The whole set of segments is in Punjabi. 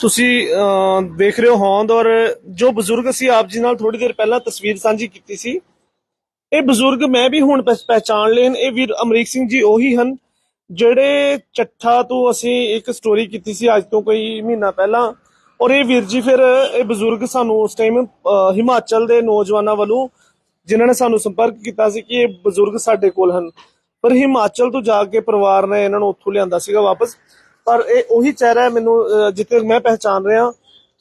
ਤੁਸੀਂ ਦੇਖ ਰਹੇ ਹੋ ਹੋਂਦ ਔਰ ਜੋ ਬਜ਼ੁਰਗ ਸੀ ਆਪ ਜੀ ਨਾਲ ਥੋੜੀ ਦੇਰ ਪਹਿਲਾਂ ਤਸਵੀਰ ਸਾਂਝੀ ਕੀਤੀ ਸੀ, ਇਹ ਬਜ਼ੁਰਗ ਮੈਂ ਵੀ ਹੁਣ ਪਹਿਚਾਣ ਲੈਣ ਇਹ ਵੀਰ ਅਮਰੀਕ ਸਿੰਘ ਜੀ ਉਹੀ ਹਨ ਜਿਹੜੇ ਚੱਠਾ ਤੋਂ ਅਸੀਂ ਇੱਕ ਸਟੋਰੀ ਕੀਤੀ ਸੀ ਅੱਜ ਤੋਂ ਕੋਈ ਮਹੀਨਾ ਪਹਿਲਾਂ ਔਰ ਇਹ ਵੀਰ ਜੀ ਫਿਰ ਇਹ ਬਜ਼ੁਰਗ ਸਾਨੂੰ ਉਸ ਟਾਈਮ ਹਿਮਾਚਲ ਦੇ ਨੌਜਵਾਨਾਂ ਵੱਲੋਂ ਜਿਨ੍ਹਾਂ ਨੇ ਸਾਨੂੰ ਸੰਪਰਕ ਕੀਤਾ ਸੀ ਕਿ ਇਹ ਬਜ਼ੁਰਗ ਸਾਡੇ ਕੋਲ ਹਨ। ਪਰ ਹਿਮਾਚਲ ਤੋਂ ਜਾ ਕੇ ਪਰਿਵਾਰ ਨੇ ਇਹਨਾਂ ਨੂੰ ਉੱਥੋਂ ਲਿਆਂਦਾ ਸੀਗਾ ਵਾਪਸ। ਪਰ ਇਹ ਉਹੀ ਚਿਹਰਾ ਹੈ ਮੈਨੂੰ ਜਿੱਥੇ ਮੈਂ ਪਹਿਚਾਨ ਰਿਹਾ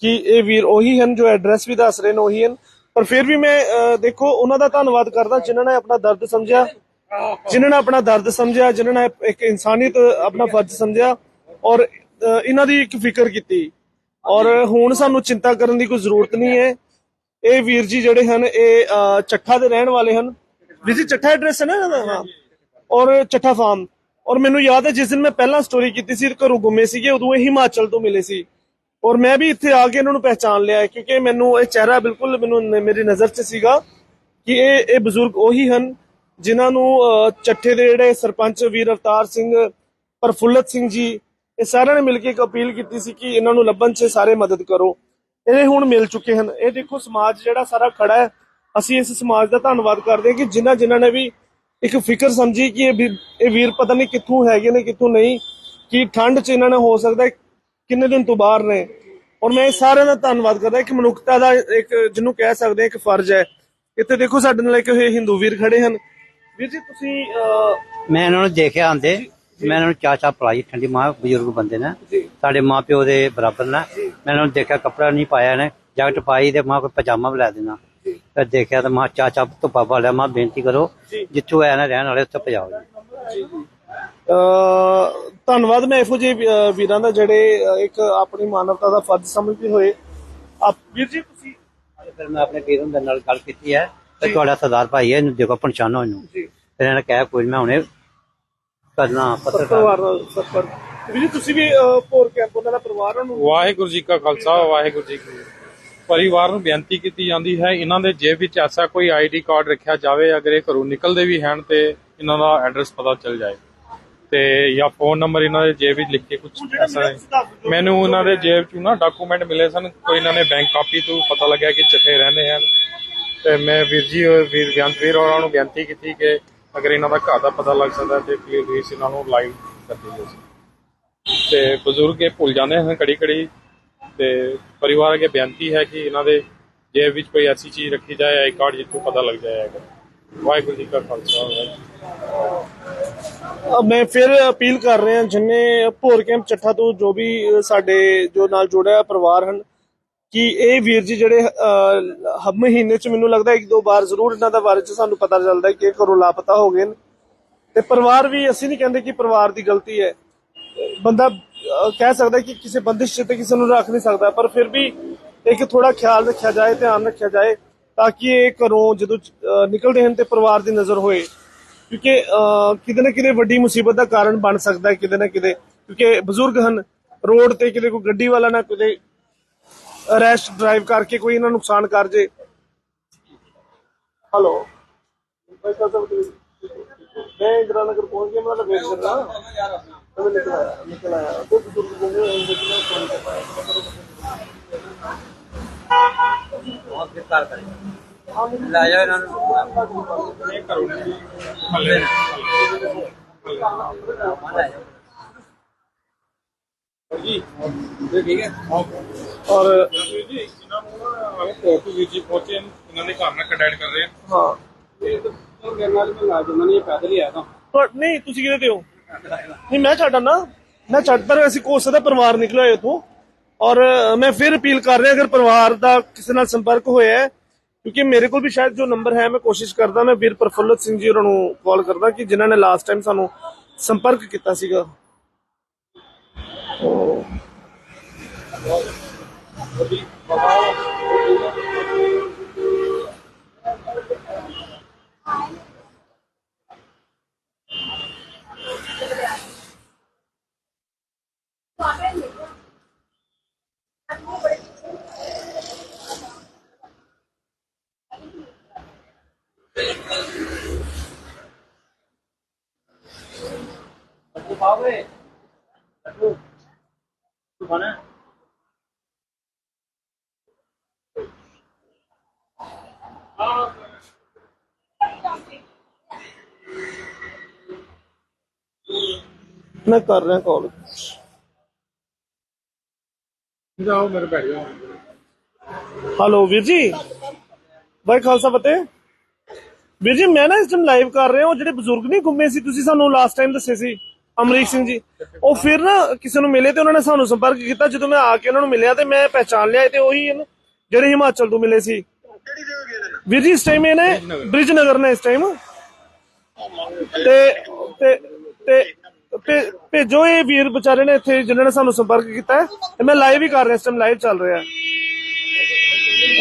ਕਿ ਇਹ ਵੀਰ ਉਹੀ ਹਨ, ਜੋ ਐਡਰੈਸ ਵੀ ਦੱਸ ਰਹੇ ਨੇ ਉਹੀ ਹਨ। ਪਰ ਫਿਰ ਵੀ ਮੈਂ ਦੇਖੋ, ਉਹਨਾਂ ਦਾ ਧੰਨਵਾਦ ਕਰਦਾ ਜਿਨ੍ਹਾਂ ਨੇ ਆਪਣਾ ਦਰਦ ਸਮਝਿਆ, ਜਿਨ੍ਹਾਂ ਨੇ ਆਪਣਾ ਦਰਦ ਸਮਝਿਆ, ਜਿਨ੍ਹਾਂ ਨੇ ਇੱਕ ਇਨਸਾਨੀਅਤ ਆਪਣਾ ਫਰਜ਼ ਸਮਝਿਆ ਔਰ ਇਹਨਾਂ ਦੀ ਇੱਕ ਫਿਕਰ ਕੀਤੀ। ਔਰ ਹੁਣ ਸਾਨੂੰ ਚਿੰਤਾ ਕਰਨ ਦੀ ਕੋਈ ਜ਼ਰੂਰਤ ਨਹੀਂ ਹੈ। ਇਹ ਵੀਰ ਜੀ ਜਿਹੜੇ ਹਨ, ਇਹ ਚੱਠਾ ਦੇ ਰਹਿਣ ਵਾਲੇ ਹਨ। ਵੀਰ ਜੀ, ਚੱਠਾ ਐਡਰੈਸ ਹੈ ਨਾ ਇਹਨਾਂ ਦਾ? ਹਾਂ। ਔਰ ਚੱਠਾ ਫਾਰਮ ਔਰ ਮੈਨੂੰ ਯਾਦ ਹੈ ਜਿਸ ਦਿਨ ਮੈਂ ਪਹਿਲਾਂ ਸਟੋਰੀ ਕੀਤੀ ਸੀ, ਘਰੋਂ ਗੁੰਮੇ ਸੀਗੇ, ਉਦੋਂ ਇਹ ਹਿਮਾਚਲ ਤੋਂ ਮਿਲੇ ਸੀ। ਔਰ ਮੈਂ ਵੀ ਇੱਥੇ ਆ ਕੇ ਇਹਨਾਂ ਨੂੰ ਪਹਿਚਾਨ ਲਿਆ ਕਿਉਂਕਿ ਮੈਨੂੰ ਇਹ ਚਿਹਰਾ ਬਿਲਕੁਲ ਮੈਨੂੰ ਮੇਰੀ ਨਜ਼ਰ 'ਚ ਸੀਗਾ ਕਿ ਇਹ ਇਹ ਬਜ਼ੁਰਗ ਉਹੀ ਹਨ ਜਿਨ੍ਹਾਂ ਨੂੰ ਚੱਠੇ ਦੇ ਜਿਹੜੇ ਸਰਪੰਚ ਵੀਰ ਅਵਤਾਰ ਸਿੰਘ, ਪ੍ਰਫੁੱਲਤ ਸਿੰਘ ਜੀ, ਇਹ ਸਾਰਿਆਂ ਨੇ ਮਿਲ ਕੇ ਇੱਕ ਅਪੀਲ ਕੀਤੀ ਸੀ ਕਿ ਇਹਨਾਂ ਨੂੰ ਲੱਭਣ 'ਚ ਸਾਰੇ ਮਦਦ ਕਰੋ। ਇਹ ਹੁਣ ਮਿਲ ਚੁੱਕੇ ਹਨ। ਇਹ ਦੇਖੋ, ਸਮਾਜ ਜਿਹੜਾ ਸਾਰਾ ਖੜਾ ਹੈ, ਅਸੀਂ ਇਸ ਸਮਾਜ ਦਾ ਧੰਨਵਾਦ ਕਰਦੇ ਹਾਂ ਕਿ ਜਿਨ੍ਹਾਂ ਜਿਨ੍ਹਾਂ ਨੇ ਵੀ ਇੱਕ ਫਿਕਰ ਸਮਝੀ ਕਿ ਇਹ ਇਹ ਵੀਰ ਪਤਾ ਨਹੀਂ ਕਿੱਥੋਂ ਹੈਗੇ ਨੇ ਕਿੱਥੋਂ ਨਹੀਂ ਕਿ ਠੰਡ 'ਚ ਇਹਨਾਂ ਨੇ ਹੋ ਸਕਦਾ ਕਿੰਨੇ ਦਿਨ ਤੋਂ ਬਾਹਰ ਨੇ। ਔਰ ਮੈਂ ਸਾਰਿਆਂ ਦਾ ਧੰਨਵਾਦ ਕਰਦਾ ਇੱਕ ਮਨੁੱਖਤਾ ਦਾ ਇੱਕ ਜਿਹਨੂੰ ਕਹਿ ਸਕਦੇ ਇੱਕ ਫਰਜ਼ ਹੈ। ਇੱਥੇ ਦੇਖੋ ਸਾਡੇ ਨਾਲ ਇੱਕ ਇਹ ਹਿੰਦੂ ਵੀਰ ਖੜੇ ਹਨ। ਵੀਰ ਜੀ ਤੁਸੀਂ ਮੈਂ ਇਹਨਾਂ ਨੂੰ ਦੇਖਿਆ ਆਂਦੇ ਮੈਂ ਇਹਨਾਂ ਨੂੰ ਚਾਚਾ ਪਲਾਈ ਠੰਡੀ ਮਾਂ ਬਜ਼ੁਰਗ ਬੰਦੇ ਨੇ। ਸਾਡੇ ਮਾਂ ਪਿਓ ਦੇ ਬਰਾਬਰ ਨੇ। ਮੈਂ ਇਹਨਾਂ ਨੂੰ ਦੇਖਿਆ ਕੱਪੜਾ ਨਹੀਂ ਪਾਇਆ ਨੇ ਜੈਕਟ ਪਾਈ ਤੇ ਮਾਂ ਕੋਈ ਪਜਾਮਾ ਵੀ ਲੈ ਦੇਣਾ। ਫਿਰ ਦੇਖਿਆ ਤਾਂ ਮਾਂ ਚਾਚਾ ਤੋਂ ਬਾਬਾ ਲਿਆ ਮਾਂ ਬੇਨਤੀ ਕਰੋ। ਜਿੱਥੋਂ ਆਇਆ ਨਾ ਰਹਿਣ ਵਾਲੇ ਉੱਥੇ ਪਜਾਓ ਜੀ। ਧੰਨਵਾਦ ਮੈਂ ਇਹੋ ਜਿਹੇ ਵੀਰਾਂ ਦਾ ਜਿਹੜੇ ਇੱਕ ਆਪਣੀ ਮਾਨਵਤਾ ਦਾ ਫਰਜ਼ ਸਮਝਦੇ ਹੋਏ ਆਪ ਵੀਰ ਜੀ ਤੁਸੀਂ ਫਿਰ ਮੈਂ ਆਪਣੇ ਵੀਰ ਹੁੰਦੇ ਨਾਲ ਗੱਲ ਕੀਤੀ ਹੈ ਤੇ ਤੁਹਾਡਾ ਸਰਦਾਰ ਭਾਈ ਹੈ ਇਹਨੂੰ ਦੇਖੋ ਪਛਾਣੋ ਇਹਨੂੰ। ਜੀ। ਫਿਰ ਇਹਨਾਂ ਕਿਹਾ ਕੋਈ ਮੈਂ ਹੁਣੇ ਕਰਨਾ ਪੱਤਰਕਾਰ। ਵੀਰ ਜੀ ਤੁਸੀਂ ਵੀ ਭੋਰ ਕੈਂਪ ਉਹਨਾਂ ਦਾ ਪਰਿਵਾਰ ਨੂੰ ਵਾਹਿਗੁਰੂ ਜੀ ਕਾ ਖਾਲਸਾ ਵਾਹਿਗੁਰੂ ਜੀ ਕੀ। ਪਰਿਵਾਰ ਨੂੰ ਬੇਨਤੀ ਕੀਤੀ ਜਾਂਦੀ ਹੈ ਇਹਨਾਂ ਦੇ ਜੇਬ ਵਿੱਚ ਐਸਾ ਕੋਈ ਆਈਡੀ ਕਾਰਡ ਰੱਖਿਆ ਜਾਵੇ ਅਗਰ ਇਹ ਘਰੋਂ ਨਿਕਲਦੇ ਵੀ ਹਨ ਤੇ ਇਹਨਾਂ ਦਾ ਐਡਰੈਸ ਪਤਾ ਚੱਲ ਜਾਏ। ਤੇ ਜਾਂ ਫੋਨ ਨੰਬਰ ਇਹਨਾਂ ਦੇ ਜੇਬ ਵਿੱਚ ਲਿਖ ਕੇ ਕੁਝ ਐਸਾ ਮੈਨੂੰ ਉਹਨਾਂ ਦੇ ਜੇਬ ਚੋਂ ਨਾ ਡਾਕੂਮੈਂਟ ਮਿਲੇ ਸਨ ਕੋਈ ਇਹਨਾਂ ਨੇ ਬੈਂਕ ਕਾਪੀ ਤੋਂ ਪਤਾ ਲੱਗਿਆ ਕਿ ਚਿੱਠੇ ਰਹਿੰਦੇ ਹਨ। ਤੇ ਮੈਂ ਵੀਰ ਜੀ ਵੀਰ ਬੇਅੰਤ ਵੀਰ ਹੋਰਾਂ ਨੂੰ ਬੇਨਤੀ ਕੀਤੀ ਕਿ ਅਗਰ ਇਹਨਾਂ ਦਾ ਘਰ ਦਾ ਪਤਾ ਲੱਗ ਸਕਦਾ ਤੇ ਪਲੀਜ਼ ਇਹਨਾਂ ਨੂੰ ਲਾਈਵ ਕਰ ਦਿਓ। ਤੇ ਬਜ਼ੁਰਗ ਇਹ ਭੁੱਲ ਜਾਂਦੇ ਹਨ ਕੜੀ ਕੜੀ ਤੇ ਪਰਿਵਾਰ ਅੱਗੇ ਬੇਨਤੀ ਹੈ ਕਿ ਇਹਨਾਂ ਦੇ ਜੇਬ ਵਿੱਚ ਕੋਈ ਐਸੀ ਚੀਜ਼ ਰੱਖੀ ਜਾਏ ਆਈ ਕਾਰਡ ਜਿੱਥੋਂ ਪਤਾ ਲੱਗ ਜਾਏਗਾ ਵਾਹਿਗੁਰੂ ਜੀ ਕਾ ਖਾਲਸਾ ਮੈਂ ਫਿਰ ਅਪੀਲ ਕਰ ਰਿਹਾ ਜਿੰਨੇ ਭੋਰ ਕੈਂਪ ਚੱਠਾ ਤੋਂ ਜੋ ਵੀ ਸਾਡੇ ਜੋ ਨਾਲ ਜੁੜਿਆ ਪਰਿਵਾਰ ਹਨ ਕਿ ਇਹ ਵੀਰ ਜੀ ਜਿਹੜੇ ਅਹ, ਮਹੀਨੇ ਚ ਮੈਨੂੰ ਲੱਗਦਾ ਇੱਕ ਦੋ ਵਾਰ ਜ਼ਰੂਰ ਇਹਨਾਂ ਦਾ ਬਾਰੇ ਚ ਸਾਨੂੰ ਪਤਾ ਚੱਲਦਾ ਕਿ ਘਰੋਂ ਲਾਪਤਾ ਹੋ ਗਏ ਨੇ। ਤੇ ਪਰਿਵਾਰ ਵੀ ਅਸੀਂ ਨਹੀਂ ਕਹਿੰਦੇ ਕਿ ਪਰਿਵਾਰ ਦੀ ਗਲਤੀ ਹੈ। ਬੰਦਾ ਕਹਿ ਸਕਦਾ ਕਿ ਕਿਸੇ ਬੰਦਿਸ਼ ਤੇ ਕਿਸੇ ਨੂੰ ਰੱਖ ਨਹੀਂ ਸਕਦਾ, ਪਰ ਫਿਰ ਵੀ ਇੱਕ ਥੋੜਾ ਖਿਆਲ ਰੱਖਿਆ ਜਾਏ, ਧਿਆਨ ਰੱਖਿਆ ਜਾਏ, ਤਾਂ ਕਿ ਇਹ ਘਰੋਂ ਜਦੋਂ ਨਿਕਲਦੇ ਹਨ ਤੇ ਪਰਿਵਾਰ ਦੀ ਨਜ਼ਰ ਹੋਏ। ਕਿਉਂਕਿ ਕਿਤੇ ਨਾ ਕਿਤੇ ਵੱਡੀ ਮੁਸੀਬਤ ਦਾ ਕਾਰਨ ਬਣ ਸਕਦਾ ਹੈ ਕਿਤੇ ਨਾ ਕਿਤੇ। ਕਿਉਂਕਿ ਬਜ਼ੁਰਗ ਹਨ, ਰੋਡ ਤੇ ਕਿਤੇ ਕੋਈ ਗੱਡੀ ਵਾਲਾ ਨਾ ਕਿਤੇ ਰੈਸ਼ ਡਰਾਈਵ ਕਰਕੇ ਕੋਈ ਇਹਨਾਂ ਨੂੰ ਨੁਕਸਾਨ ਕਰ ਜੇ। ਹੈਲੋ। ਮੈਂ ਇੰਦਰਾ ਨਗਰ ਪਹੁੰਚ ਗਿਆ, ਮੈਂ ਵੇਟ ਕਰ ਬਹੁਤ ਕਿਰਪਾਲ ਕਰੇ ਲੈ ਜਾਓ ਇਹਨਾਂ ਨੂੰ ਇਹ ਕਰੋ ਹੱਲੇ ਜੀ ਇਹ ਠੀਕ ਹੈ। ਔਰ ਜੀ ਇਹਨਾਂ ਨੂੰ ਨਾ ਕੋਟੂ ਵੀਰ ਜੀ ਪਹੁੰਚੇ ਹਨ, ਇਹਨਾਂ ਦੇ ਘਰ ਨਾਲ ਕੰਟੈਕਟ ਕਰ ਰਹੇ ਹਨ ਹਾਂ ਇਹ ਤਾਂ ਮੇਰੇ ਨਾਲ ਮੈਂ ਲਾ ਜਮਨ ਇਹ ਪੈਦਲ ਹੀ ਆਇਆ ਤਾਂ। ਨਹੀਂ ਤੁਸੀਂ ਕਿਹਦੇ ਤੇ ਹੋ? ਨਹੀਂ, ਮੈਂ ਛੱਡਾਂ ਨਾ ਮੈਂ ਛੱਡ, ਪਰ ਅਸੀਂ ਕੋਸ ਦਾ ਪਰਿਵਾਰ ਨਿਕਲਿਆ ਹੋਇਆ ਤੋਂ ਔਰ ਮੈਂ ਫਿਰ ਅਪੀਲ ਕਰ ਰਿਹਾ, ਅਗਰ ਪਰਿਵਾਰ ਦਾ ਕਿਸੇ ਨਾਲ ਸੰਪਰਕ ਹੋਇਆ ਕਿਉਂਕਿ ਮੇਰੇ ਕੋਲ ਵੀ ਸ਼ਾਇਦ ਜੋ ਨੰਬਰ ਹੈ, ਮੈਂ ਕੋਸ਼ਿਸ਼ ਕਰਦਾ, ਮੈਂ ਵੀਰ ਪ੍ਰਫੁੱਲਤ ਸਿੰਘ ਜੀ ਉਹਨਾਂ ਨੂੰ ਕਾਲ ਕਰਦਾ ਕਿ ਜਿਨ੍ਹਾਂ ਨੇ ਲਾਸਟ ਟਾਈਮ ਸਾਨੂੰ ਸੰਪਰਕ ਕੀਤਾ ਸੀਗਾ। ਮੈਂ ਕਰ ਰਿਹਾ ਕਾਲ ਜਾਓ ਮੇਰੇ ਬੈਠ ਜਾਓ ਹੈਲੋ ਵੀਰ ਜੀ। ਬਾਈ ਖਾਲਸਾ ਫਤਿਹ। ਵੀਰ ਜੀ ਮੈਂ ਨਾ ਇਸ ਟਾਈਮ ਲਾਈਵ ਕਰ ਰਿਹਾ ਉਹ ਜਿਹੜੇ ਬਜ਼ੁਰਗ ਨਹੀਂ ਗੁੰਮੇ ਸੀ ਤੁਸੀਂ ਸਾਨੂੰ ਲਾਸਟ ਟਾਈਮ ਦੱਸੇ ਸੀ ਅਮਰੀਕ ਸਿੰਘ ਜੀ। ਉਹ ਫਿਰ ਨਾ ਕਿਸੇ ਨੂੰ ਮਿਲੇ ਤੇ ਉਹਨਾਂ ਨੇ ਸਾਨੂੰ ਸੰਪਰਕ ਕੀਤਾ। ਜਦੋਂ ਮੈਂ ਆ ਕੇ ਉਹਨਾਂ ਨੂੰ ਮਿਲਿਆ ਤੇ ਮੈਂ ਪਹਿਚਾਨ ਲਿਆ ਤੇ ਉਹੀ ਹਨ ਜਿਹੜੇ ਹਿਮਾਚਲ ਤੋਂ ਮਿਲੇ ਸੀ। ਵੀਰ ਜੀ ਇਸ ਟਾਈਮ ਇਹ ਨੇ ਬ੍ਰਿਜ ਨਗਰ ਨੇ ਇਸ ਟਾਈਮ ਤੇ ਤੇ ਤੇ ਭੇ- ਭੇਜੋ ਇਹ ਵੀਰ ਵਿਚਾਰੇ ਨੇ ਇੱਥੇ ਜਿਨ੍ਹਾਂ ਨੇ ਸਾਨੂੰ ਸੰਪਰਕ ਕੀਤਾ ਹੈ। ਤੇ ਮੈਂ ਲਾਈਵ ਹੀ ਕਰ ਰਿਹਾ, ਇਸ ਟਾਈਮ ਲਾਈਵ ਚੱਲ ਰਿਹਾ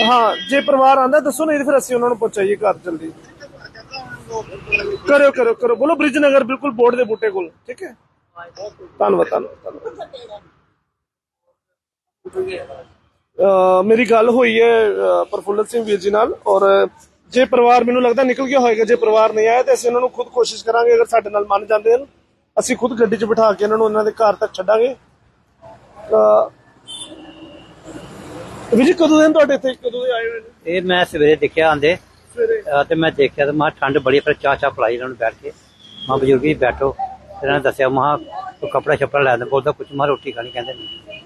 ਹਾਂ। ਜੇ ਪਰਿਵਾਰ ਆਂਦਾ, ਦੱਸੋ ਨਹੀਂ ਤੇ ਫਿਰ ਅਸੀਂ ਉਹਨਾਂ ਨੂੰ ਪਹੁੰਚਾਈਏ ਘਰ ਜਲਦੀ। ਕਰਿਓ ਕਰਿਓ ਕਰੋ ਬੋਲੋ ਬ੍ਰਿਜ ਨਗਰ, ਬਿਲਕੁਲ ਬੋਰਡ ਦੇ ਬੂਟੇ ਕੋਲ, ਠੀਕ ਹੈ? ਧੰਨਵਾਦ ਧੰਨਵਾਦ ਧੰਨਵਾਦ। ਅਹ, ਮੇਰੀ ਗੱਲ ਹੋਈ ਹੈ, ਅਹ, ਪ੍ਰਫੁੱਲਤ ਸਿੰਘ ਵੀਰ ਜੀ ਨਾਲ, ਔਰ ਜੇ ਪਰਿਵਾਰ ਮੈਨੂੰ ਲੱਗਦਾ ਨਿਕਲ ਗਿਆ ਹੋਏਗਾ, ਜੇ ਪਰਿਵਾਰ ਨਹੀਂ ਆਇਆ, ਤੇ ਅਸੀਂ ਉਹਨਾਂ ਨੂੰ ਖੁਦ ਕੋਸ਼ਿਸ਼ ਕਰਾਂਗੇ, ਅਗਰ ਸਾਡੇ ਨਾਲ ਮੰਨ ਜਾਂਦੇ ਹਨ। ਅਸੀਂ ਖੁਦ ਗੱਡੀ 'ਚ ਬਿਠਾ ਕੇ ਇਹਨਾਂ ਨੂੰ ਉਹਨਾਂ ਦੇ ਘਰ ਤੱਕ ਛੱਡਾਂਗੇ। ਵੀਰ ਜੀ ਕਦੋਂ ਦੇ ਨੇ ਤੁਹਾਡੇ ਇੱਥੇ ਕਦੋਂ ਦੇ ਆਏ ਹੋਏ ਨੇ? ਇਹ ਮੈਂ ਸਵੇਰੇ ਦੇਖਿਆ ਆਂਦੇ ਸਵੇਰੇ। ਅਹ ਤੇ ਮੈਂ ਦੇਖਿਆ ਤੇ ਮਾ ਠੰਡ ਬੜੀ ਫਿਰ ਚਾਹ ਚਾਹ ਪਲਾਈ ਇਹਨਾਂ ਨੂੰ ਬੈਠ ਕੇ। ਮਾਂ ਬਜ਼ੁਰਗ ਜੀ ਬੈਠੋ। ਤੇ ਇਹਨਾਂ ਨੇ ਦੱਸਿਆ ਮਾਂ ਕੋ ਕਪੜਾ ਛੱਪੜਾ ਲੈ ਦੇ ਬੋਲਦਾ ਕੁਝ ਮਾਂ ਰੋਟੀ ਖਾਣੀ ਕਹਿੰਦੇ ਨਹੀਂ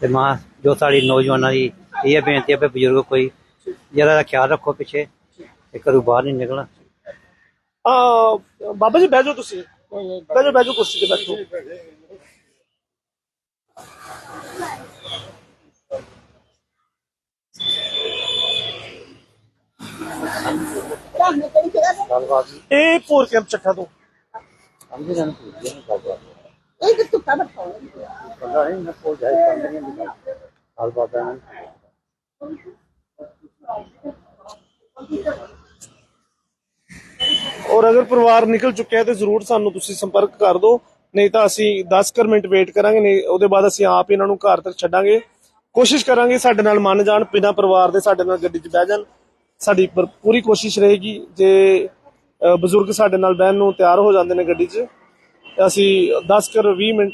ਤੇ ਮਾਂ ਜੋ ਸਾਡੀ ਨੌਜਵਾਨਾਂ ਦੀ ਇਹ ਬੇਨਤੀ ਹੈ ਵੀ ਬਜ਼ੁਰਗ ਕੋਈ ਜਰਾ ਦਾ ਖਿਆਲ ਰੱਖੋ ਪਿੱਛੇ ਤੇ ਘਰੋਂ ਬਾਹਰ ਨਹੀਂ ਨਿਕਲਣਾ। ਆ ਬਾਬਾ ਜੀ ਬਹਿ ਜਾਓ ਤੁਸੀਂ। ਬਹਿ ਜਾਓ ਬਹਿ ਜਾਓ ਕੁਰਸੀ ਤੇ ਬੈਠੋ ਇਹ ਪੂਰ ਕੈਂਪ ਚੱਠਾ ਤੋਂ ਇਹ ਕਿ ਤੁੱਕਾ ਬਤਾਓ ਔਰ ਅਗਰ ਪਰਿਵਾਰ ਨਿਕਲ ਚੁੱਕਿਆ ਹੈ ਤੇ ਜ਼ਰੂਰ ਸਾਨੂੰ ਤੁਸੀਂ ਸੰਪਰਕ ਕਰ ਦਿਓ, ਨਹੀਂ ਤਾਂ ਅਸੀਂ 10 ਕਰ ਮਿੰਟ ਵੇਟ ਕਰਾਂਗੇ, ਨਹੀਂ, ਉਹਦੇ ਬਾਅਦ ਅਸੀਂ ਆਪ ਇਹਨਾਂ ਨੂੰ ਘਰ ਤੱਕ ਛੱਡਾਂਗੇ। ਕੋਸ਼ਿਸ਼ ਕਰਾਂਗੇ ਸਾਡੇ ਨਾਲ ਮੰਨ ਜਾਣ, ਬਿਨਾਂ ਪਰਿਵਾਰ ਦੇ ਸਾਡੇ ਨਾਲ ਗੱਡੀ 'ਚ ਬਹਿ ਜਾਣ। ਸਾਡੀ ਪਰ- ਪੂਰੀ ਕੋਸ਼ਿਸ਼ ਰਹੇਗੀ ਜੇ ਬਜ਼ੁਰਗ ਸਾਡੇ ਨਾਲ ਬਹਿਣ ਨੂੰ ਤਿਆਰ ਹੋ ਜਾਂਦੇ ਨੇ ਗੱਡੀ 'ਚ। ਅਸੀਂ 10 ਕਰ 20 ਮਿੰਟ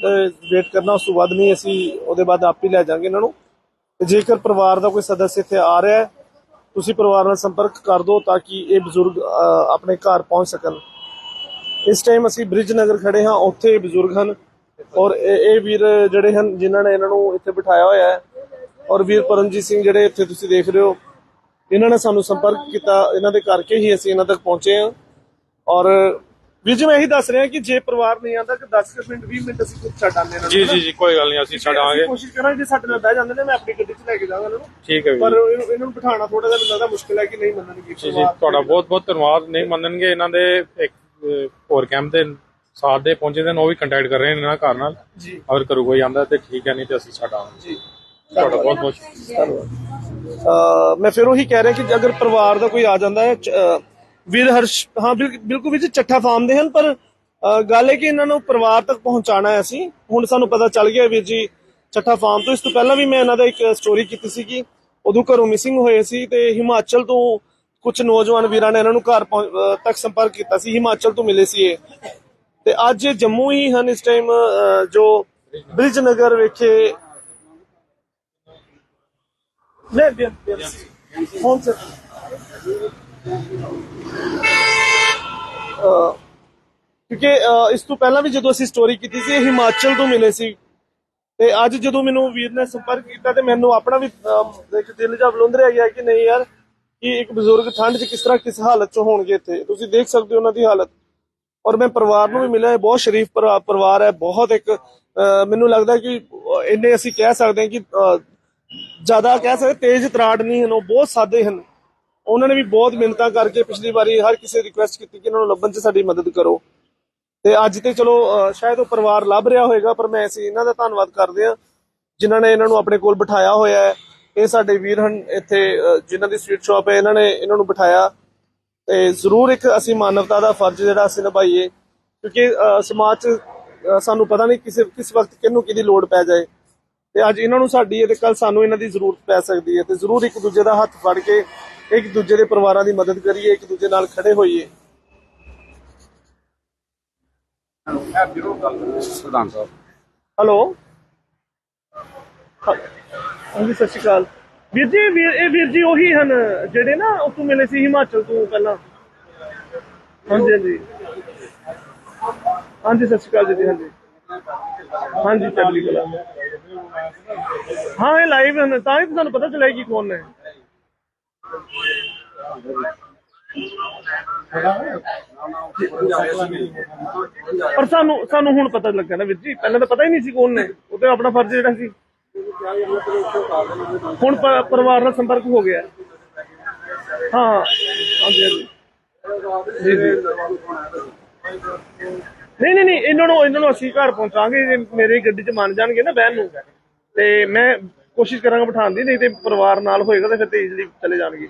ਵੇਟ ਕਰਨਾ, ਉਸ ਤੋਂ ਬਾਅਦ ਨਹੀਂ ਅਸੀਂ ਉਹਦੇ ਬਾਅਦ ਆਪ ਹੀ ਲੈ ਜਾਾਂਗੇ ਇਹਨਾਂ ਨੂੰ। ਜੇਕਰ ਪਰਿਵਾਰ ਦਾ ਕੋਈ ਸਦੱਸ ਇੱਥੇ ਆ ਰਿਹਾ ਹੈ ਤੁਸੀਂ ਪਰਿਵਾਰ ਨਾਲ ਸੰਪਰਕ ਕਰ ਦਿਓ ਤਾਂ ਕਿ ਇਹ ਬਜ਼ੁਰਗ ਆਪਣੇ ਘਰ ਪਹੁੰਚ ਸਕਣ। ਇਸ ਟਾਈਮ ਅਸੀਂ ਬ੍ਰਿਜ ਨਗਰ ਖੜੇ ਹਾਂ, ਉੱਥੇ ਬਜ਼ੁਰਗ ਹਨ। ਔਰ ਇਹ ਇਹ ਵੀਰ ਜਿਹੜੇ ਹਨ, ਜਿਨ੍ਹਾਂ ਨੇ ਇਹਨਾਂ ਨੂੰ ਇੱਥੇ ਬਿਠਾਇਆ ਹੋਇਆ ਹੈ। ਔਰ ਵੀਰ ਪਰਮਜੀਤ ਸਿੰਘ ਜਿਹੜੇ ਇੱਥੇ ਤੁਸੀਂ ਦੇਖ ਰਹੇ ਹੋ, ਇਹਨਾਂ ਨੇ ਸਾਨੂੰ ਸੰਪਰਕ ਕੀਤਾ। ਇਹਨਾਂ ਦੇ ਕਰਕੇ ਹੀ ਅਸੀਂ ਇਹਨਾਂ ਤੱਕ ਪਹੁੰਚੇ ਹਾਂ। ਔਰ ਵੀਰ ਜੀ ਮੈਂ ਇਹੀ ਦੱਸ ਰਿਹਾ ਕਿ ਜੇ ਪਰਿਵਾਰ ਨਹੀਂ ਆਉਂਦਾ ਕਿ 10 ਕੁ ਮਿੰਟ 20 ਮਿੰਟ ਅਸੀਂ ਕੁਝ ਛੱਡ ਆਉਂਦੇ ਇਹਨਾਂ ਨੂੰ। ਜੀ ਜੀ ਜੀ ਕੋਈ ਗੱਲ ਨਹੀਂ ਅਸੀਂ ਛੱਡਾਂਗੇ। ਕੋਸ਼ਿਸ਼ ਕਰਾਂਗੇ ਜੇ ਸਾਡੇ ਨਾਲ ਬਹਿ ਜਾਂਦੇ ਨੇ ਮੈਂ ਆਪਣੀ ਗੱਡੀ 'ਚ ਲੈ ਕੇ ਜਾਵਾਂਗਾ ਇਹਨਾਂ ਨੂੰ। ਠੀਕ ਹੈ ਵੀਰ ਪਰ ਜੀ। ਇਹਨੂੰ ਇਹਨਾਂ ਨੂੰ ਬਿਠਾਉਣਾ ਥੋੜਾ ਜਿਹਾ ਲੱਗਦਾ ਮੁਸ਼ਕਿਲ ਹੈ ਕਿ ਨਹੀਂ ਮੰਨਣਗੇ ਜੀ ਜੀ ਤੁਹਾਡਾ ਬਹੁਤ ਬਹੁਤ ਧੰਨਵਾਦ। ਨਹੀਂ ਮੰਨਣਗੇ ਇਹਨਾਂ ਦੇ ਇੱਕ ਅਹ, ਹੋਰ ਕੈਂਪ ਦੇ ਸਾਥ ਦੇ ਪਹੁੰਚੇ ਦੇ ਨੇ ਉਹ ਵੀ ਕੰਟੈਕਟ ਕਰ ਰਹੇ ਨੇ ਇਹਨਾਂ ਘਰ ਨਾਲ। ਜੀ। ਅਗਰ ਕਰੂ ਕੋਈ ਆਂਦਾ ਤੇ ਠੀਕ ਹੈ ਨਹੀਂ ਤੇ ਅਸੀਂ ਛੱਡਾਂਗੇ। ਜੀ। ਤੁਹਾਡਾ ਬਹੁਤ ਬਹੁਤ ਅਹ ਮੈਂ ਫਿਰ ਉਹੀ ਕਹਿ ਰਿਹਾ ਕਿ ਅਗਰ ਪਰਿਵਾਰ ਦਾ ਕੋਈ ਆ ਜਾਂਦਾ ਹੈ ਚ- ਅਹ ਵੀਰ ਹਰਸ਼ ਹਾਂ ਬਿਲ- ਬਿਲਕੁਲ ਵੀ ਜੀ ਚੱਠਾ ਫਾਰਮ ਦੇ ਹਨ ਪਰ ਗੱਲ ਹੈ ਕਿ ਇਹਨਾਂ ਨੂੰ ਪਰਿਵਾਰ ਤੱਕ ਪਹੁੰਚਾਣਾ ਹੈ ਅਸੀਂ। ਹੁਣ ਸਾਨੂੰ ਪਤਾ ਚੱਲ ਗਿਆ ਵੀਰ ਜੀ ਚੱਠਾ ਫਾਰਮ ਤੋਂ। ਇਸ ਤੋਂ ਪਹਿਲਾਂ ਵੀ ਮੈਂ ਇਹਨਾਂ ਦਾ ਇੱਕ ਸਟੋਰੀ ਕੀਤੀ ਸੀ ਕਿ ਉਦੋਂ ਘਰੋਂ ਮਿਸਿੰਗ ਹੋਏ ਸੀ ਤੇ ਹਿਮਾਚਲ ਤੋਂ ਕੁਝ ਨੌਜਵਾਨ ਵੀਰਾਂ ਨੇ ਇਹਨਾਂ ਨੂੰ ਘਰ ਤੱਕ ਸੰਪਰਕ ਕੀਤਾ ਸੀ। ਹਿਮਾਚਲ ਤੋਂ ਮਿਲੇ ਸੀ ਇਹ। ਤੇ ਅੱਜ ਜੰਮੂ ਹੀ ਹਨ ਇਸ ਟਾਈਮ ਜੋ ਬ੍ਰਿਜ ਨਗਰ ਵਿਖੇ ਲੈ ਬਿਆਨ ਫੋਨ ਕਿਉਂਕਿ ਇਸ ਤੋਂ ਪਹਿਲਾਂ ਵੀ ਜਦੋਂ ਅਸੀਂ ਸਟੋਰੀ ਕੀਤੀ ਸੀ ਹਿਮਾਚਲ ਤੋਂ ਮਿਲੇ ਸੀ। ਤੇ ਅੱਜ ਜਦੋਂ ਮੈਨੂੰ ਵੀਰ ਨੇ ਸੰਪਰਕ ਕੀਤਾ ਤੇ ਮੈਨੂੰ ਆਪਣਾ ਵੀ ਇੱਕ ਦਿਲ ਜਾ ਬਲੁੰਦ ਰਿਹਾ ਗਿਆ ਕਿ ਨਹੀਂ ਯਾਰ ਕਿ ਇੱਕ ਬਜ਼ੁਰਗ ਠੰਡ 'ਚ ਕਿਸ ਤਰ੍ਹਾਂ ਕਿਸ ਹਾਲਤ 'ਚ ਹੋਣਗੇ ਇੱਥੇ। ਤੁਸੀਂ ਦੇਖ ਸਕਦੇ ਹੋ ਉਹਨਾਂ ਦੀ ਹਾਲਤ। ਔਰ ਮੈਂ ਪਰਿਵਾਰ ਨੂੰ ਵੀ ਮਿਲਿਆ ਬਹੁਤ ਸ਼ਰੀਫ ਪਰਿਵਾ- ਪਰਿਵਾਰ ਹੈ ਬਹੁਤ ਇੱਕ ਅਹ, ਮੈਨੂੰ ਲੱਗਦਾ ਕਿ ਇੰਨੇ ਅਸੀਂ ਕਹਿ ਸਕਦੇ ਹਾਂ ਕਿ ਜ਼ਿਆਦਾ ਕਹਿ ਸਕਦੇ ਤੇਜ਼ ਤਰਾੜ ਨਹੀਂ ਹਨ ਉਹ ਬਹੁਤ ਸਾਦੇ ਹਨ। ਉਹਨਾਂ ਨੇ ਵੀ ਬਹੁਤ ਮਿਹਨਤਾਂ ਕਰਕੇ ਪਿਛਲੀ ਵਾਰੀ ਹਰ ਕਿਸੇ ਰਿਕੁਐਸਟ ਕੀਤੀ ਕਿ ਇਹਨਾਂ ਨੂੰ ਲੱਭਣ 'ਚ ਸਾਡੀ ਮਦਦ ਕਰੋ। ਤੇ ਅੱਜ ਤੇ ਚਲੋ ਸ਼ਾਇਦ ਉਹ ਪਰਿਵਾਰ ਲੱਭ ਰਿਹਾ ਹੋਵੇਗਾ ਪਰ ਮੈਂ ਅਸੀਂ ਇਹਨਾਂ ਦਾ ਧੰਨਵਾਦ ਕਰਦੇ ਹਾਂ, ਜਿਨ੍ਹਾਂ ਨੇ ਇਹਨਾਂ ਨੂੰ ਆਪਣੇ ਕੋਲ ਬਿਠਾਇਆ ਹੋਇਆ ਹੈ। ਇਹ ਸਾਡੇ ਵੀਰ ਹਨ, ਇੱਥੇ ਜਿਨ੍ਹਾਂ ਦੀ ਸਵੀਟ ਸ਼ਾਪ ਹੈ, ਇਹਨਾਂ ਨੇ ਇਹਨਾਂ ਨੂੰ ਬਿਠਾਇਆ। ਤੇ ਜ਼ਰੂਰ ਇੱਕ ਅਸੀਂ ਮਾਨਵਤਾ ਦਾ ਫਰਜ਼ ਜਿਹੜਾ ਅਸੀਂ ਨਿਭਾਈਏ, ਕਿਉਂਕਿ ਸਮਾਜ 'ਚ ਸਾਨੂੰ ਪਤਾ ਨਹੀਂ ਕਿਸੇ ਕਿਸ ਵਕਤ ਕਿਹਨੂੰ ਕਿਹਦੀ ਲੋੜ ਪੈ ਜਾਏ। ਤੇ ਅੱਜ ਇਹਨਾਂ ਨੂੰ ਸਾਡੀ ਹੈ ਤੇ ਕੱਲ ਸਾਨੂੰ ਇਹਨਾਂ ਦੀ ਜ਼ਰੂਰਤ ਪੈ ਸਕਦੀ ਹੈ ਤੇ ਜ਼ਰੂਰ ਇੱਕ ਦੂਜੇ ਦਾ ਹੱਥ ਫੜ ਕੇ ਇੱਕ ਦੂਜੇ ਦੇ ਪਰਿਵਾਰਾਂ ਦੀ ਮਦਦ ਕਰੀਏ ਇੱਕ ਦੂਜੇ ਨਾਲ ਖੜੇ ਹੋਈਏ। ਪ੍ਰਧਾਨ ਸਾਹਿਬ। ਹੈਲੋ? ਹਾਂਜੀ ਸਤਿ ਸ਼੍ਰੀ ਅਕਾਲ। ਵੀਰ ਜੀ ਵੀਰ ਇਹ ਵੀਰ ਜੀ ਉਹੀ ਹਨ ਜਿਹੜੇ ਨਾ ਉੱਥੋਂ ਮਿਲੇ ਸੀ ਹਿਮਾਚਲ ਤੋਂ ਪਹਿਲਾਂ। ਹਾਂਜੀ ਹਾਂਜੀ। ਹਾਂਜੀ ਸਤਿ ਸ਼੍ਰੀ ਅਕਾਲ ਜੀ ਹਾਂਜੀ। ਹਾਂਜੀ ਚੜ੍ਹਦੀ ਕਲਾ ਹਾਂ, ਇਹ ਲਾਈਵ ਹਨ ਤਾਂ ਹੀ ਤਾਂ ਤੁਹਾਨੂੰ ਪਤਾ ਚੱਲਿਆ ਕਿ ਕੌਣ ਨੇ। ਪਰ ਸਾਨੂੰ ਸਾਨੂੰ ਹੁਣ ਪਤਾ ਲੱਗਾ ਨਾ ਵੀਰ ਜੀ, ਪਹਿਲਾਂ ਤਾਂ ਪਤਾ ਹੀ ਨਹੀਂ ਸੀ ਕੌਣ ਨੇ ਉਹ ਤੇ ਆਪਣਾ ਫਰਜ਼ ਜਿਹੜਾ ਸੀ। ਹੁਣ ਪਰਿਵਾਰ ਨਾਲ ਸੰਪਰਕ ਹੋ ਗਿਆ। ਹਾਂ, ਹਾਂਜੀ ਹਾਂਜੀ। ਜੀ ਜੀ। ਨਹੀਂ ਨਹੀਂ ਨਹੀਂ, ਇਹਨਾਂ ਨੂੰ ਇਹਨਾਂ ਨੂੰ ਅਸੀਂ ਘਰ ਪਹੁੰਚਾਂਗੇ, ਜੇ ਮੇਰੀ ਗੱਡੀ 'ਚ ਮੰਨ ਜਾਣਗੇ ਨਾ, ਬਹਿਣ ਨੂੰ। ਤੇ ਮੈਂ ਕੋਸ਼ਿਸ਼ ਕਰਾਂਗਾ ਬਿਠਾਉਣ ਦੀ, ਨਹੀਂ ਤੇ ਪਰਿਵਾਰ ਨਾਲ ਹੋਏਗਾ ਤਾਂ ਫਿਰ ਤੇ ਈਜ਼ੀਲੀ ਚਲੇ ਜਾਣਗੇ।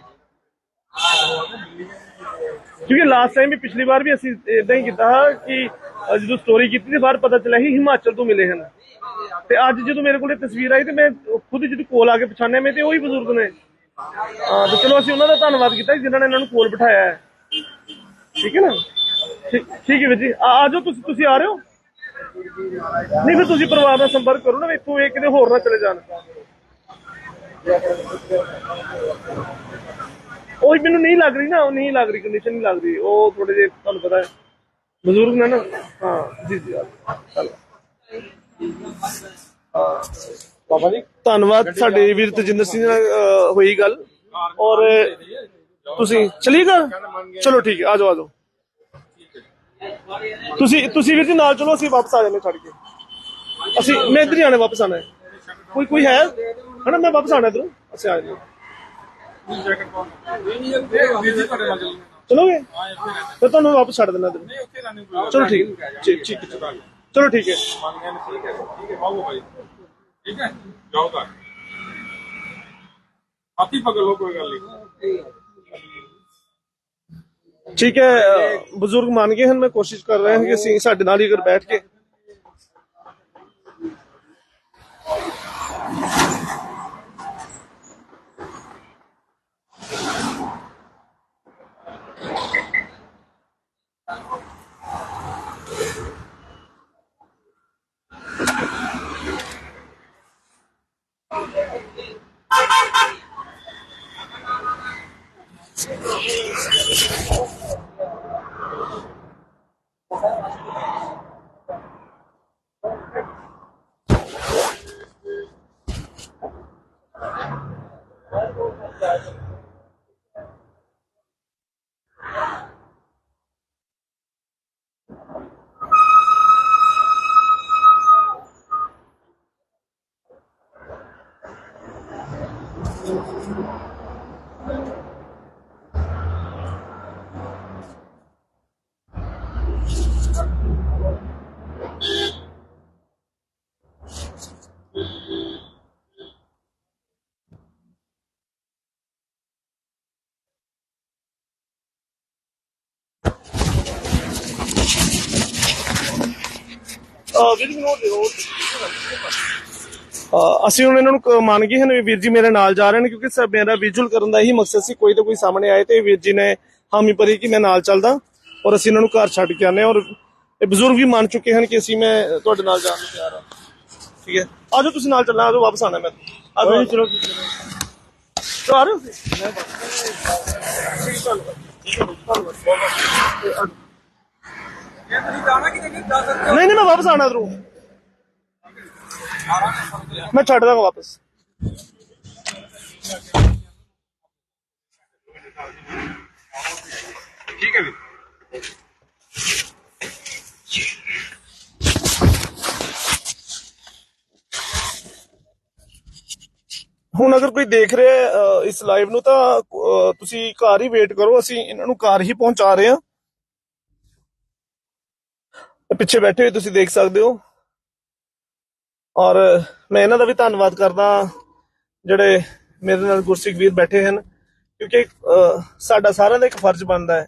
ਕਿਉਂਕਿ ਲਾਸਟ ਟਾਈਮ ਵੀ ਪਿਛਲੀ ਵਾਰ ਵੀ ਅਸੀਂ ਇਦਾਂ ਹੀ ਕੀਤਾ ਕਿ ਜਦੋਂ ਸਟੋਰੀ ਕੀਤੀ ਤੇ ਬਾਹਰ ਪਤਾ ਚੱਲਿਆ ਸੀ ਹਿਮਾਚਲ ਤੋਂ ਮਿਲੇ ਹਨ। ਤੇ ਅੱਜ ਜਦੋਂ ਮੇਰੇ ਕੋਲ ਤਸਵੀਰ ਆਈ ਤੇ ਮੈਂ ਖੁਦ ਜਦੋਂ ਕੋਲ ਆ ਕੇ ਪਛਾਣਿਆ, ਮੈਂ ਤੇ ਉਹੀ ਬਜ਼ੁਰਗ ਨੇ। ਹਾਂ, ਤੇ ਚਲੋ ਅਸੀਂ ਉਹਨਾਂ ਦਾ ਧੰਨਵਾਦ ਕੀਤਾ ਜਿਨ੍ਹਾਂ ਨੇ ਇਹਨਾਂ ਨੂੰ ਕੋਲ ਬਿਠਾਇਆ ਹੈ। ਠੀਕ ਹੈ ਨਾ? ਠੀਕ ਹੈ ਵੀਰ ਜੀ। ਆ ਜਾਓ ਤੁਸੀਂ ਤੁਸੀਂ ਆ ਰਹੇ ਹੋ? ਨਹੀਂ ਫਿਰ ਤੁਸੀਂ ਪਰਿਵਾਰ ਨਾਲ ਸੰਪਰਕ ਕਰੋ ਨਾ ਵੀ ਇੱਥੋਂ ਇਹ ਕਿਤੇ ਹੋਰ ਨਾ ਚਲੇ ਜਾਣ। ਉਹ ਮੈਨੂੰ ਨਹੀਂ ਲੱਗ ਰਹੀ ਨਾ ਉਹ ਨਹੀਂ ਲੱਗ ਰਹੀ ਕੰਡੀਸ਼ਨ ਨਹੀਂ ਲੱਗ ਰਹੀ। ਉਹ ਥੋੜੇ ਜਿਹੇ ਤੁਹਾਨੂੰ ਪਤਾ ਹੈ। ਬਜ਼ੁਰਗ ਨੇ ਨਾ ਹਾਂ ਜੀ ਜੀ ਚਲੋ। ਬਾਬਾ ਜੀ? ਧੰਨਵਾਦ ਸਾਡੇ ਵੀਰ ਤਜਿੰਦਰ ਸਿੰਘ ਨਾਲ ਹੋਈ ਗੱਲ। ਔਰ ਤੁਸੀਂ ਚਲੀਏਗਾ ਚਲੋ ਠੀਕ ਹੈ ਆ ਜਾਓ ਆ ਜਾਓ ਤੁਸੀਂ ਤੁਸੀਂ ਵੀਰ ਜੀ ਨਾਲ ਚਲੋ, ਅਸੀਂ ਵਾਪਸ ਆ ਜਾਂਦੇ ਛੱਡ ਕੇ। ਅਸੀਂ, ਮੈਂ ਇੱਧਰ ਹੀ ਆਣਾ ਵਾਪਸ ਆਣਾ ਹੈ। ਕੋਈ ਕੋਈ ਹੈ? ਹਨਾ, ਮੈਂ ਵਾਪਸ ਆਣਾ ਇਧਰੋਂ, ਅਸੀਂ ਆ ਜਾਂਦੇ ਚਲੋਗੇ? ਫਿਰ ਤੁਹਾਨੂੰ ਵਾਪਸ ਛੱਡ ਦੇਣਾ ਇਧਰ। ਚਲੋ ਠੀਕ ਹੈ, ਠੀਕ ਠੀਕ ਹੈ। ਚਲੋ ਠੀਕ ਹੈ। ਠੀਕ ਹੈ ਜਾਓ ਤਾਂ ਆਪੀ ਪਕੜ ਲਓ, ਕੋਈ ਗੱਲ ਨਹੀਂ। ਠੀਕ ਹੈ ਬਜ਼ੁਰਗ ਮੰਨ ਗਏ ਹਨ ਮੈਂ ਕੋਸ਼ਿਸ਼ ਕਰ ਰਿਹਾ ਹਾਂ ਕਿ ਅਸੀਂ ਸਾਡੇ ਨਾਲ ਹੀ ਅਗਰ ਬੈਠ ਕੇ ਮੈਨੂੰ ਦਿਓ, ਅਸੀਂ ਹੁਣ ਇਹਨਾਂ ਨੂੰ ਕ- ਮੰਨ ਗਏ ਹਨ ਵੀ ਵੀਰ ਜੀ ਮੇਰੇ ਨਾਲ ਜਾ ਰਹੇ ਨੇ ਕਿਉਂਕਿ ਸਭ ਮੇਰਾ ਵਿਜ਼ੂਅਲ ਕਰਨ ਦਾ ਇਹੀ ਮਕਸਦ ਸੀ ਕੋਈ ਤਾਂ ਕੋਈ ਸਾਹਮਣੇ ਆਏ ਤੇ ਵੀਰ ਜੀ ਨੇ ਹਾਮੀ ਭਰੀ ਕਿ ਮੈਂ ਨਾਲ ਚੱਲਦਾ ਔਰ ਅਸੀਂ ਇਹਨਾਂ ਨੂੰ ਘਰ ਛੱਡ ਕੇ ਆਨੇ ਔਰ ਇਹ ਬਜ਼ੁਰਗ ਵੀ ਮੰਨ ਚੁੱਕੇ ਹਨ ਕਿ ਅਸੀਂ ਮੈਂ ਤੁਹਾਡੇ ਨਾਲ ਜਾਣ ਨੂੰ ਤਿਆਰ ਹਾਂ ਠੀਕ ਹੈ ਆਜੋ ਤੁਸੀਂ ਨਾਲ ਚੱਲਣਾ ਆਜੋ ਵਾਪਸ ਆਣਾ ਮੈਂ ਆਜੋ ਚਲੋ ਚਲੋ ਆ ਰਹੇ ਹੋ ਤੁਸੀਂ? ਮੈਂ ਬਸ। ਠੀਕ, ਧੰਨਵਾਦ। ਧੰਨਵਾਦ। ਤੇ ਆ- ਨਹੀਂ? ਨਹੀਂ ਮੈਂ ਵਾਪਸ ਆਣਾ ਇਧਰੋਂ। ਮੈਂ ਛੱਡ ਦਾਂਗਾ ਵਾਪਸ। ਠੀਕ ਹੈ ਵੀ ਹੁਣ ਅਗਰ ਕੋਈ ਦੇਖ ਰਿਹਾ ਇਸ ਲਾਈਵ ਨੂੰ ਤਾਂ ਤੁਸੀਂ ਘਰ ਹੀ ਵੇਟ ਕਰੋ ਅਸੀਂ ਇਹਨਾਂ ਨੂੰ ਘਰ ਹੀ ਪਹੁੰਚਾ ਰਹੇ ਹਾਂ। ਪਿੱਛੇ ਬੈਠੇ ਹੋਏ ਤੁਸੀਂ ਦੇਖ ਸਕਦੇ ਹੋ। ਔਰ ਮੈਂ ਇਹਨਾਂ ਦਾ ਵੀ ਧੰਨਵਾਦ ਕਰਦਾ ਜਿਹੜੇ ਮੇਰੇ ਨਾਲ ਗੁਰਸਿੱਖ ਵੀਰ ਬੈਠੇ ਹਨ, ਕਿਉਂਕਿ ਸਾਡਾ ਸਾਰਿਆਂ ਦਾ ਇੱਕ ਫਰਜ਼ ਬਣਦਾ ਹੈ।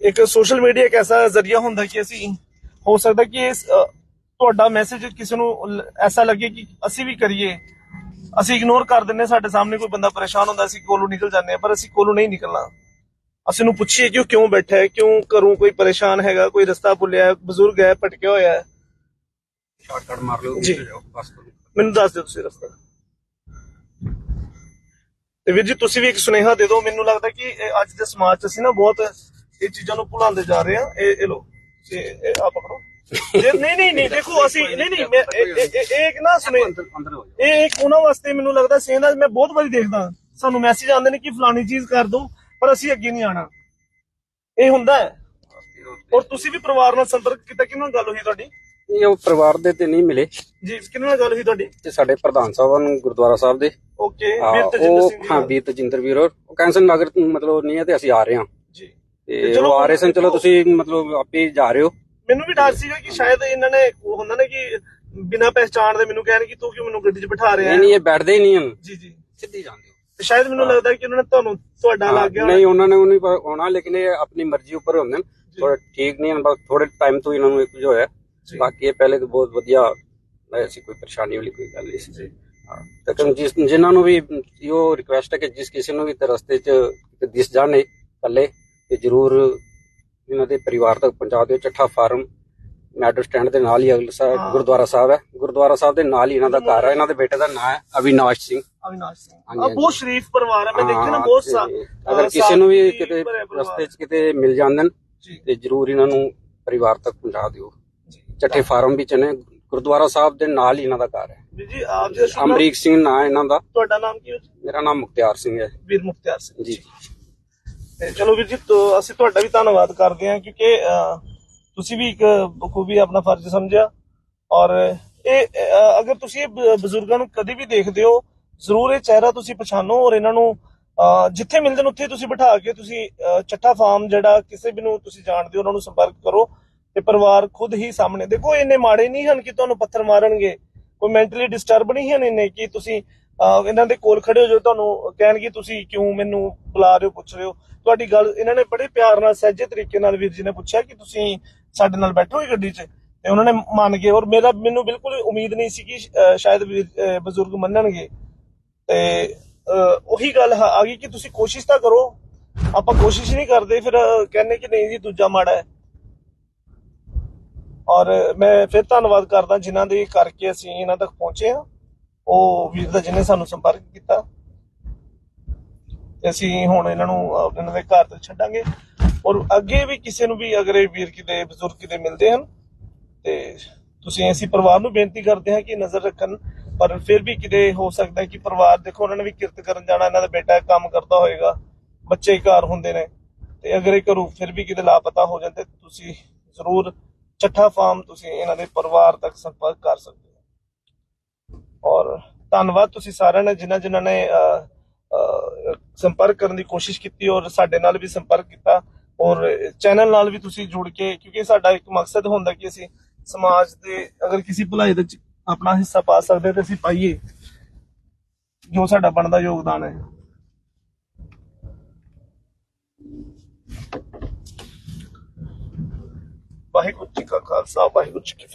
ਇੱਕ ਸੋਸ਼ਲ ਮੀਡੀਆ ਇੱਕ ਐਸਾ ਜ਼ਰੀਆ ਹੁੰਦਾ ਕਿ ਅਸੀਂ, ਹੋ ਸਕਦਾ ਕਿ ਇਸ ਤੁਹਾਡਾ ਮੈਸੇਜ ਕਿਸੇ ਨੂੰ ਐਸਾ ਲੱਗੇ ਕਿ ਅਸੀਂ ਵੀ ਕਰੀਏ। ਅਸੀਂ ਇਗਨੋਰ ਕਰ ਦਿੰਨੇ ਸਾਡੇ ਸਾਹਮਣੇ ਕੋਈ ਬੰਦਾ ਪਰੇਸ਼ਾਨ ਹੁੰਦਾ, ਅਸੀਂ ਕੋਲੋਂ ਨਿਕਲ ਜਾਂਦੇ ਆ ਪਰ ਅਸੀਂ ਕੋਲੋਂ ਨਹੀਂ ਨਿਕਲਣਾ। ਅਸੀਂ ਨੂੰ ਪੁੱਛੀਏ ਕਿ ਉਹ ਕਿਉਂ ਬੈਠਾ ਹੈ ਕਿਉਂ ਘਰੋਂ ਕੋਈ ਪਰੇਸ਼ਾਨ ਹੈਗਾ ਕੋਈ ਰਸਤਾ ਭੁੱਲਿਆ ਹੈ ਬਜ਼ੁਰਗ ਹੈ ਭਟਕਿਆ ਹੋਇਆ ਹੈ। ਸ਼ਾਰਟਕਟ ਮਾਰ ਲਓ ਜੀ। ਬਸ ਮੈਨੂੰ ਦੱਸ ਦਿਓ ਤੁਸੀਂ ਰਸਤਾ। ਤੇ ਵੀਰ ਜੀ ਤੁਸੀਂ ਵੀ ਇੱਕ ਸੁਨੇਹਾ ਦੇ ਦਿਓ ਮੈਨੂੰ ਲੱਗਦਾ ਕਿ ਇਹ ਅੱਜ ਦੇ ਸਮਾਜ 'ਚ ਅਸੀਂ ਨਾ ਬਹੁਤ ਇਹ ਚੀਜ਼ਾਂ ਨੂੰ ਭੁਲਾਉਂਦੇ ਜਾ ਰਹੇ ਆ ਇਹ ਇਹ ਲੋ ਇਹ ਆ ਪਕੜੋ। ਜੇ- ਨਹੀਂ ਨਹੀਂ ਨਹੀਂ ਦੇਖੋ ਅਸੀਂ ਨਹੀਂ ਨਹੀਂ ਮੈਂ ਇਹ- ਇਹ ਇਹ- ਇਹ ਇੱਕ ਨਾ ਸੁਨੇ ਇਹ ਇੱਕ ਉਹਨਾਂ ਵਾਸਤੇ ਮੈਨੂੰ ਲੱਗਦਾ ਸੇਨ ਦਾ ਮੈਂ ਬਹੁਤ ਵਾਰੀ ਦੇਖਦਾ। ਸਾਨੂੰ ਮੈਸੇਜ ਆਉਂਦੇ ਨੇ ਕਿ ਫਲਾਣੀ ਚੀਜ਼ ਕਰ ਦਿਓ ਪਰ ਅਸੀਂ ਅੱਗੇ ਨਹੀਂ ਆਣਾ। ਇਹ ਹੁੰਦਾ ਹੈ। ਔਰ ਤੁਸੀਂ ਵੀ ਪਰਿਵਾਰ ਨਾਲ ਸੰਪਰਕ ਕੀਤਾ ਕਿਹਨਾਂ ਨਾਲ ਗੱਲ ਹੋਈ ਤੁਹਾਡੀ? ਇਹ ਉਹ ਪਰਿਵਾਰ ਦੇ ਤੇ ਨਹੀਂ ਮਿਲੇ। ਜੀ ਕਿਹਨਾਂ ਨਾਲ ਗੱਲ ਹੋਈ ਤੁਹਾਡੀ? ਤੇ ਸਾਡੇ ਪ੍ਰਧਾਨ ਸਾਹਿਬਾਂ ਨੂੰ ਗੁਰਦੁਆਰਾ ਸਾਹਿਬ ਦੇ। ਓਕੇ ਹਾਂ, ਵੀਰ ਤਜਿੰਦਰ ਉਹ ਸਿੰਘ ਜੀ ਹਾਂ ਨਾਲ। ਵੀਰ ਤਜਿੰਦਰ ਵੀਰ ਔਰ ਉਹ ਕੈਂਸਰ ਨਗਰ ਮਤਲਬ ਨਹੀਂ ਹੈ ਤੇ ਅਸੀਂ ਆ ਰਹੇ ਹਾਂ। ਜੀ। ਤੇ ਚਲੋ ਉਹ ਆ ਰਹੇ ਸਨ ਚਲੋ ਤੁਸੀਂ ਮਤਲਬ ਆਪੇ ਜਾ ਰਹੇ ਹੋ। ਮੈਨੂੰ ਵੀ ਡਰ ਸੀਗਾ ਕਿ ਸ਼ਾਇਦ ਇਹਨਾਂ ਨੇ ਉਹ ਹੁੰਦਾ ਨਾ ਕਿ ਬਿਨਾਂ ਪਹਿਚਾਣ ਦੇ ਮੈਨੂੰ ਕਹਿਣ ਕਿ ਤੂੰ ਕਿਉਂ ਮੈਨੂੰ ਗੱਡੀ 'ਚ ਬਿਠਾ ਰਿਹਾ ਨਹੀਂ ਨਹੀਂ ਇਹ ਬੈਠਦੇ ਹੀ ਨਹੀਂ ਹਨ। ਜੀ ਜੀ। ਸਿੱਧੀ ਜਾਂਦੇ ਤੇ ਸ਼ਾਇਦ ਮੈਨੂੰ ਲੱਗਦਾ ਕਿ ਉਹਨਾਂ ਨੇ ਤੁਹਾਨੂੰ ਤੁਹਾਡਾ ਲੱਗ ਗਿਆ ਨਹੀਂ ਉਹਨਾਂ ਨੇ ਉਹ ਨਹੀਂ ਹੋਣਾ ਲੇਕਿਨ ਇਹ ਆਪਣੀ ਮਰਜ਼ੀ ਉੱਪਰ ਹੁੰਦੇ ਨੇ। ਥੋੜਾ ਠੀਕ ਨਹੀਂ ਹਨ ਬਸ ਥੋੜੇ ਟਾਈਮ ਤੋਂ ਇਹਨਾਂ ਨੂੰ ਕੁਝ ਹੋਇਆ। ਬਾਕੀ ਇਹ ਪਹਿਲੇ ਤਾਂ ਬਹੁਤ ਵਧੀਆ ਐਸੀ ਕੋਈ ਪਰੇਸ਼ਾਨੀ ਵਾਲੀ ਕੋਈ ਗੱਲ ਨਹੀਂ ਸੀ। ਜੀ। ਹਾਂ ਤੇ ਕਿਉਂ ਜਿਸ ਜਿਨ੍ਹਾਂ ਨੂੰ ਵੀ ਇਹੋ ਰਿਕੁਐਸਟ ਹੈ ਕਿ ਜਿਸ ਕਿਸੇ ਨੂੰ ਵੀ ਤੇ ਰਸਤੇ 'ਚ ਦਿਸ ਜਾਣੇ ਕੱਲੇ ਤੇ ਜਰੂਰ ਇਹਨਾਂ ਦੇ ਪਰਿਵਾਰ ਤੱਕ ਪਹੁੰਚਾ ਦਿਓ। ਚੱਠਾ ਫਾਰਮ ਮੈਟਰੋ ਸਟੈਂਡ ਦੇ ਨਾਲ ਹੀ ਅਗਲਾ। ਗੁਰਦੁਆਰਾ ਸਾਹਿਬ ਹੈ। ਗੁਰਦੁਆਰਾ ਸਾਹਿਬ ਦੇ ਨਾਲ ਹੀ ਇਹਨਾਂ ਦਾ ਘਰ ਹੈ ਇਹਨਾਂ ਦੇ ਬੇਟੇ ਦਾ ਨਾਮ ਹੈ ਅਵਿਨਾਸ਼ ਸਿੰਘ। ਅਵਿਨਾਸ਼ ਸਿੰਘ। ਹਾਂਜੀ, ਆ ਬਹੁਤ ਸ਼ਰੀਫ ਪਰਿਵਾਰ ਹੈ ਮੈਂ ਦੇਖਿਆ ਨਾ ਹਾਂ, ਬਹੁਤ ਤੇ ਸਾ ਅਗਰ ਅਹ ਕਿਸੇ ਨੂੰ ਵੀ ਸਾਦਗੀ ਕਿਤੇ ਭਰਿਆ ਪਰਿਵਾਰ। ਰਸਤੇ 'ਚ ਕਿਤੇ ਮਿਲ ਜਾਂਦੇ ਨੇ ਜੀ। ਤੇ ਜਰੂਰ ਇਹਨਾਂ ਨੂੰ ਪਰਿਵਾਰ ਤੱਕ ਪਹੁੰਚਾ ਦਿਓ। ਜੀ। ਚੱਠੇ ਫਾਰਮ ਵਿੱਚ ਨੇ ਗੁਰਦੁਆਰਾ ਸਾਹਿਬ ਦੇ ਨਾਲ ਹੀ ਇਹਨਾਂ ਦਾ ਘਰ ਹੈ। ਵੀਰ ਜੀ ਆਪ ਜੀ ਦਾ ਸ਼ੁਭ ਨਾਮ- ਅਮਰੀਕ ਸਿੰਘ ਨਾਂ ਹੈ ਇਹਨਾਂ ਦਾ। ਤੁਹਾਡਾ ਨਾਮ ਕੀ ਹੈ ਜੀ? ਮੇਰਾ ਨਾਮ ਮੁਖਤਿਆਰ ਸਿੰਘ ਹੈ। ਵੀਰ ਮੁਖਤਿਆਰ ਸਿੰਘ ਜੀ। ਤੇ ਚਲੋ ਵੀਰ ਜੀ ਤੋ ਅਸੀਂ ਤੁਹਾਡਾ ਵੀ ਧੰਨਵਾਦ ਕਰਦੇ ਹਾਂ ਕਿਉਂਕਿ ਅਹ, ਤੁਸੀਂ ਵੀ ਇੱਕ ਬਖੂਬੀ ਆਪਣਾ ਫਰਜ਼ ਸਮਝਿਆ। ਔਰ ਇਹ ਅਹ, ਅਗਰ ਤੁਸੀਂ ਇਹ ਬ- ਬਜ਼ੁਰਗਾਂ ਨੂੰ ਕਦੇ ਵੀ ਦੇਖਦੇ ਹੋ ਜ਼ਰੂਰ ਇਹ ਚਿਹਰਾ ਤੁਸੀਂ ਪਛਾਣੋ ਔਰ ਇਹਨਾਂ ਨੂੰ ਜਿੱਥੇ ਮਿਲਦੇ ਨੇ ਉੱਥੇ ਤੁਸੀਂ ਬਿਠਾ ਕੇ ਤੁਸੀਂ ਅਹ, ਫਾਰਮ ਜਿਹੜਾ ਕਿਸੇ ਵੀ ਨੂੰ ਤੁਸੀਂ ਜਾਣਦੇ ਹੋ ਉਹਨਾਂ ਨੂੰ ਸੰਪਰਕ ਕਰੋ ਤੇ ਪਰਿਵਾਰ ਖੁਦ ਹੀ ਸਾਹਮਣੇ ਦੇਖੋ ਇੰਨੇ ਮਾੜੇ ਨਹੀਂ ਹਨ ਕਿ ਤੁਹਾਨੂੰ ਪੱਥਰ ਮਾਰਨਗੇ ਕੋਈ ਮੈਂਟਲੀ ਡਿਸਟਰਬ ਨਹੀਂ ਹਨ ਇੰਨੇ ਕਿ ਤੁਸੀਂ ਇਹਨਾਂ ਦੇ ਕੋਲ ਖੜੇ ਹੋ ਜੋ ਤੁਹਾਨੂੰ ਕਹਿਣਗੇ ਤੁਸੀਂ ਕਿਉਂ ਮੈਨੂੰ ਬੁਲਾ ਰਹੇ ਹੋ ਪੁੱਛ ਰਹੇ ਹੋ। ਤੁਹਾਡੀ ਗੱਲ ਇਹਨਾਂ ਨੇ ਬੜੇ ਪਿਆਰ ਨਾਲ ਸਹਿਜੇ ਤਰੀਕੇ ਨਾਲ ਵੀਰ ਜੀ ਨੇ ਪੁੱਛਿਆ ਕਿ ਤੁਸੀਂ ਸਾਡੇ ਨਾਲ ਬੈਠੋ ਹੀ ਗੱਡੀ 'ਚ ਤੇ ਉਹਨਾਂ ਨੇ ਮੰਨ ਗਏ ਔਰ ਮੇਰਾ ਮੈਨੂੰ ਬਿਲਕੁਲ ਉਮੀਦ ਨਹੀਂ ਸੀ ਕਿ ਸ਼ਾਇਦ ਵੀਰ- ਬਜ਼ੁਰਗ ਮੰਨਣਗੇ। ਤੇ ਉਹੀ ਗੱਲ ਆ ਗਈ ਕਿ ਤੁਸੀਂ ਕੋਸ਼ਿਸ਼ ਤਾਂ ਕਰੋ। ਆਪਾਂ ਕੋਸ਼ਿਸ਼ ਨਹੀਂ ਕਰਦੇ, ਫਿਰ ਕਹਿੰਦੇ ਕਿ ਨਹੀਂ ਜੀ, ਦੂਜਾ ਮਾੜਾ ਹੈ। ਔਰ ਮੈਂ ਫਿਰ ਧੰਨਵਾਦ ਕਰਦਾ ਜਿਨ੍ਹਾਂ ਦੇ ਕਰਕੇ ਅਸੀਂ ਇਹਨਾਂ ਤੱਕ ਪਹੁੰਚੇ ਹਾਂ। ਉਹ ਵੀਰ ਦਾ ਜਿਹਨੇ ਸਾਨੂੰ ਸੰਪਰਕ ਕੀਤਾ। ਅਸੀਂ ਹੁਣ ਇਹਨਾਂ ਨੂੰ ਇਹਨਾਂ ਦੇ ਘਰ ਤੇ ਛੱਡਾਂਗੇ। ਔਰ ਅੱਗੇ ਵੀ ਕਿਸੇ ਨੂੰ ਵੀ ਅਗਰ ਇਹ ਵੀਰ ਕਿਤੇ, ਬਜ਼ੁਰਗ ਕਿਤੇ ਮਿਲਦੇ ਹਨ, ਤੇ ਤੁਸੀਂ ਅਸੀਂ ਪਰਿਵਾਰ ਨੂੰ ਬੇਨਤੀ ਕਰਦੇ ਹਾਂ ਕਿ ਨਜ਼ਰ ਰੱਖਣ। ਪਰ ਫਿਰ ਵੀ ਕਿਤੇ ਹੋ ਸਕਦਾ ਕਿ ਪਰਿਵਾਰ ਦੇਖੋ, ਉਹਨਾਂ ਨੇ ਵੀ ਕਿਰਤ ਕਰਨ ਜਾਣਾ, ਇਹਨਾਂ ਦਾ ਬੇਟਾ ਕੰਮ ਕਰਦਾ ਹੋਏਗਾ, ਬੱਚੇ ਘਰ ਹੁੰਦੇ ਨੇ, ਤੇ ਅਗਰ ਇਹ ਘਰੋਂ ਫਿਰ ਵੀ ਕਿਤੇ ਲਾਪਤਾ ਹੋ ਜਾਂਦੇ ਤੁਸੀਂ ਜ਼ਰੂਰ ਚੱਠਾ ਫਾਰਮ ਤੁਸੀਂ ਇਹਨਾਂ ਦੇ ਪਰਿਵਾਰ ਤੱਕ ਸੰਪਰਕ ਕਰ ਸਕਦੇ ਹੋ। ਔਰ ਧੰਨਵਾਦ ਤੁਸੀਂ ਸਾਰਿਆਂ ਨੇ, ਜਿਨ੍ਹਾਂ ਜਿਨ੍ਹਾਂ ਨੇ ਸੰਪਰਕ ਕਰਨ ਦੀ ਕੋਸ਼ਿਸ਼ ਕੀਤੀ ਔਰ ਸਾਡੇ ਨਾਲ ਵੀ ਸੰਪਰਕ ਕੀਤਾ। ਔਰ ਚੈਨਲ ਨਾਲ ਵੀ ਤੁਸੀਂ ਜੁੜ ਕੇ, ਕਿਉਂਕਿ ਸਾਡਾ ਇੱਕ ਮਕਸਦ ਹੁੰਦਾ ਕਿ ਅਸੀਂ ਸਮਾਜ ਦੇ, ਅਗਰ ਕਿਸੇ ਭਲਾਈ ਦੇ ਆਪਣਾ ਹਿੱਸਾ ਪਾ ਸਕਦੇ ਤੇ ਅਸੀਂ ਪਾਈਏ। ਜੋ ਸਾਡਾ ਬਣਦਾ ਯੋਗਦਾਨ ਹੈ। ਵਾਹਿਗੁਰੂ ਜੀ ਕਾ ਖਾਲਸਾ, ਵਾਹਿਗੁਰੂ ਜੀ ਕੀ ਫਤਿਹ।